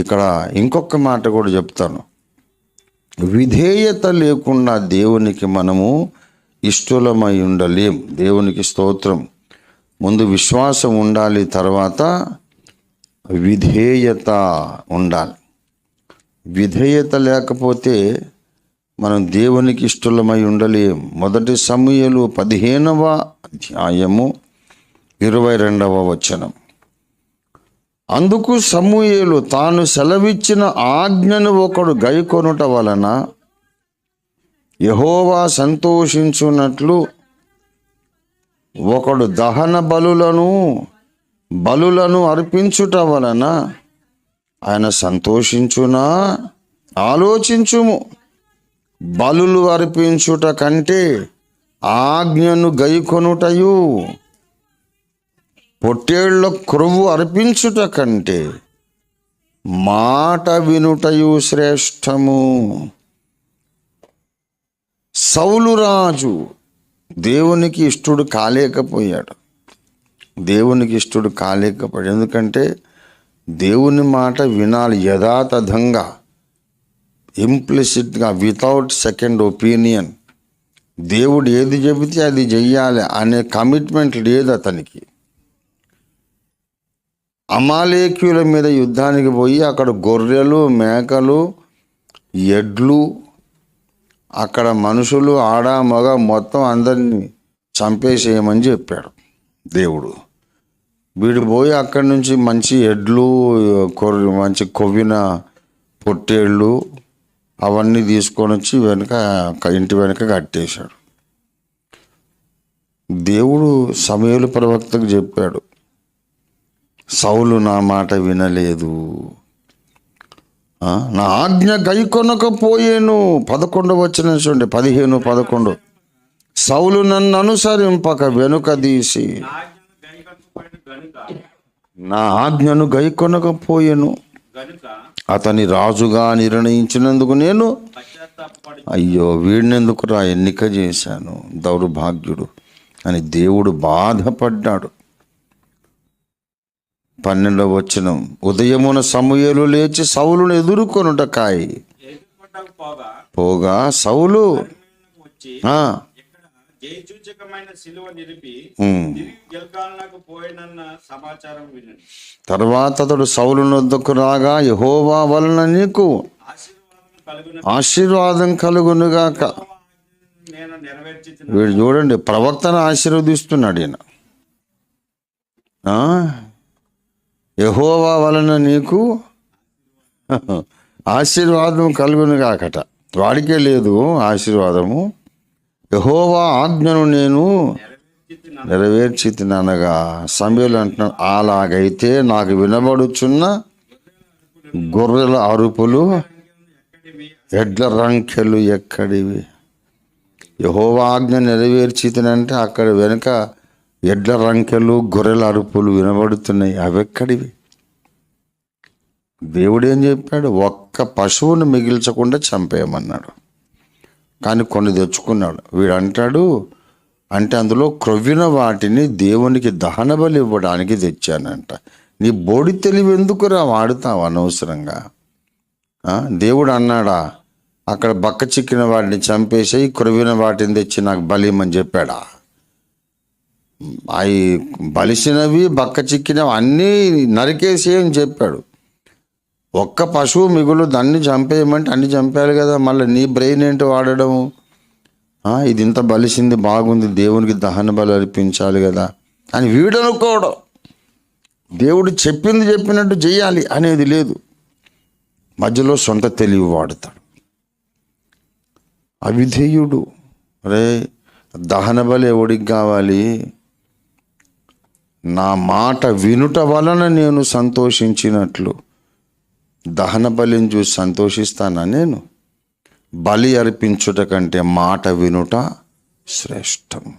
ఇక్కడ ఇంకొక మాట కూడా చెప్తాను. విధేయత లేకుండా దేవునికి మనము ఇష్టలమై ఉండలేం. దేవునికి స్తోత్రం. ముందు విశ్వాసం ఉండాలి తర్వాత విధేయత ఉండాలి. విధేయత లేకపోతే మనం దేవునికి ఇష్టలమై ఉండలేం. మొదటి సమయలు పదిహేనవ అధ్యాయము ఇరవై రెండవ వచనం. అందుకు సమూయేలు తాను సెలవిచ్చిన ఆజ్ఞను ఒకడు గైకొనుట వలన యహోవా సంతోషించున్నట్లు ఒకడు దహన బలులను బలులను అర్పించుట వలన ఆయన సంతోషించునా? ఆలోచించుము. బలులు అర్పించుట కంటే ఆజ్ఞను గైకొనుటయు పొట్టేళ్ళ క్రొవ్వు అర్పించుట కంటే మాట వినుటయు శ్రేష్టము. సౌలు రాజు దేవునికి ఇష్టడు కాలేకపోయాడు. దేవునికి ఇష్టడు కాలేకపోయాడు. ఎందుకంటే దేవుని మాట వినాలి యథాతథంగా ఇంప్లిసిట్గా వితౌట్ సెకండ్ ఒపీనియన్ దేవుడు ఏది చెబితే అది చెయ్యాలి అనే కమిట్మెంట్ లేదు అతనికి. అమాలేక్యుల మీద యుద్ధానికి పోయి అక్కడ గొర్రెలు మేకలు ఎడ్లు అక్కడ మనుషులు ఆడ మగ మొత్తం అందరినీ చంపేసేయమని చెప్పాడు దేవుడు. వీడు పోయి అక్కడి నుంచి మంచి ఎడ్లు కొర్రె మంచి కొవ్విన పొట్టేళ్ళు అవన్నీ తీసుకొని వచ్చి వెనక ఇంటి వెనక కట్టేశాడు. దేవుడు సమయలు ప్రవక్తకు చెప్పాడు. సౌలు నా మాట వినలేదు. నా ఆజ్ఞ గైకొనకపోయేను. పదకొండు వచ్చిన చూడండి పదిహేను పదకొండు. సౌలు నన్ను అనుసరింపక వెనుక తీసి. నా ఆజ్ఞను గైకొనకపోయాను. నా గైకొనకపోయేను అతని రాజుగా నిర్ణయించినందుకు నేను అయ్యో వీడినెందుకు రా ఎన్నిక చేశాను? దౌర్భాగ్యుడు అని దేవుడు బాధపడ్డాడు. పన్నెండవ వచ్చిన ఉదయమున సమూయేలు లేచి సౌలును ఎదుర్కొనుటకాయి. పోగా సౌలు. తర్వాత అతడు సౌలును వద్దకు రాగా యహోవా వలన నీకు ఆశీర్వాదం కలుగునుగాక. వీడు చూడండి ప్రవక్తను ఆశీర్వదిస్తున్నాడు ఈయన. యహోవా వలన నీకు ఆశీర్వాదం కలుగును కాకట వాడికే లేదు ఆశీర్వాదము. యహోవా ఆజ్ఞను నేను నెరవేర్చి తినగా సమయంలో అంటున్నాను అలాగైతే నాకు వినబడుచున్న గొర్రెల అరుపులు ఎడ్ల రంకెలు ఎక్కడివి? యహోవా ఆజ్ఞ నెరవేర్చితనంటే అక్కడ వెనుక ఎడ్ల రంకెలు గొర్రెల అరుపులు వినబడుతున్నాయి. అవెక్కడివి? దేవుడు ఏం చెప్పాడు? ఒక్క పశువును మిగిల్చకుండా చంపేయమన్నాడు. కానీ కొన్ని తెచ్చుకున్నాడు. వీడు అంటాడు అంటే అందులో క్రొవ్విన వాటిని దేవునికి దహన బలి ఇవ్వడానికి తెచ్చానంట. నీ బోడి తెలివి ఎందుకురా వాడుతావు అనవసరంగా? దేవుడు అన్నాడా అక్కడ బక్క చిక్కిన వాటిని చంపేసి క్రొవ్విన వాటిని తెచ్చి నాకు బలిమని చెప్పాడా? అవి బలిసినవి బక్క చిక్కినవి అన్నీ నరికేసి అని చెప్పాడు. ఒక్క పశువు మిగులు దాన్ని చంపేయమంటే అన్ని చంపేయాలి కదా మళ్ళీ నీ బ్రెయిన్ ఏంటి వాడడం? ఇది ఇంత బలిసింది బాగుంది దేవునికి దహన బలి అర్పించాలి కదా అని వీడనుకోవడం దేవుడు చెప్పింది చెప్పినట్టు చేయాలి అనేది లేదు. మధ్యలో సొంత తెలివి వాడతాడు. అవిధేయుడు. రే దహన బలి ఎవడికి కావాలి? నా మాట వినుట వలన నేను సంతోషించినట్లు. దహన బలిని చూసి సంతోషిస్తానా నేను? బలి అర్పించుట కంటే మాట వినుట శ్రేష్టం.